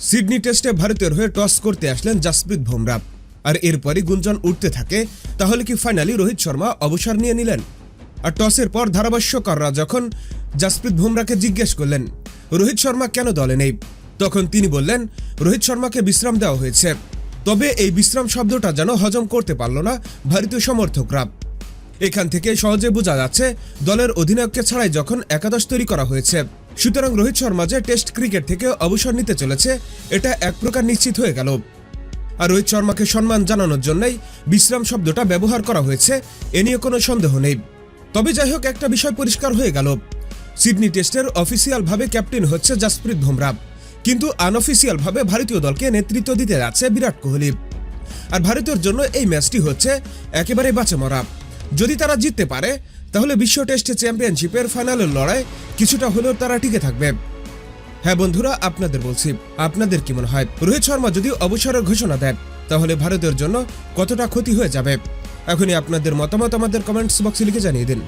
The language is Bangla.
সিডনি টেস্টে ভারতের হয়ে টস করতে আসলেন জাসপ্রীত বুমরা। আর এরপরই গুঞ্জন উঠতে থাকে, তাহলে কি ফাইনালি রোহিত শর্মা অবসর নিয়ে নিলেন? আর টসের পর ধারাভাষ্যকাররা যখন জাসপ্রীত বুমরাকে জিজ্ঞেস করলেন, রোহিত শর্মা কেন দলে নেই? তখন তিনি বললেন, রোহিত শর্মাকে বিশ্রাম দেওয়া হয়েছে। তবে এই বিশ্রাম শব্দটা যেন হজম করতে পারল না ভারতীয় সমর্থকরা। এখান থেকে সহজে বোঝা যাচ্ছে, দলের অধিনায়ককে ছাড়াই যখন একাদশ তৈরি করা হয়েছে। সুতরাং রোহিত শর্মা যে টেস্ট ক্রিকেট থেকে অবসর নিতে চলেছে, এটা এক প্রকার নিশ্চিত হয়ে গেল। আর রোহিত শর্মাকে সম্মান জানানোর জন্যই বিশ্রাম শব্দটা ব্যবহার করা হয়েছে, এ নিয়ে কোনো সন্দেহ নেই। তবে যাই হোক, একটা বিষয় পরিষ্কার হয়ে গেল। সিডনি টেস্টের অফিসিয়ালভাবে ক্যাপ্টেন হচ্ছে জাসপ্রীত বুমরা, কিন্তু আনঅফিসিয়ালভাবে ভারতীয় দলকে নেতৃত্ব দিতে যাচ্ছে বিরাট কোহলি। আর ভারতের জন্য এই ম্যাচটি হচ্ছে একেবারে বাঁচে মরা। যদি তারা জিততে পারে তাহলে বিশ্ব টেস্ট চ্যাম্পিয়নশিপের ফাইনালের লড়াই কিছুটা হলেও তারা টিকে থাকবে। হ্যাঁ বন্ধুরা, আপনাদের বলছি, আপনাদের কি মনে হয়? রোহিত শর্মা যদি অবসরের ঘোষণা দেন, তাহলে ভারতের জন্য কতটা ক্ষতি হয়ে যাবে? এখনই আপনাদের মতামত আমাদের কমেন্টস বক্সে লিখে জানিয়ে দিন।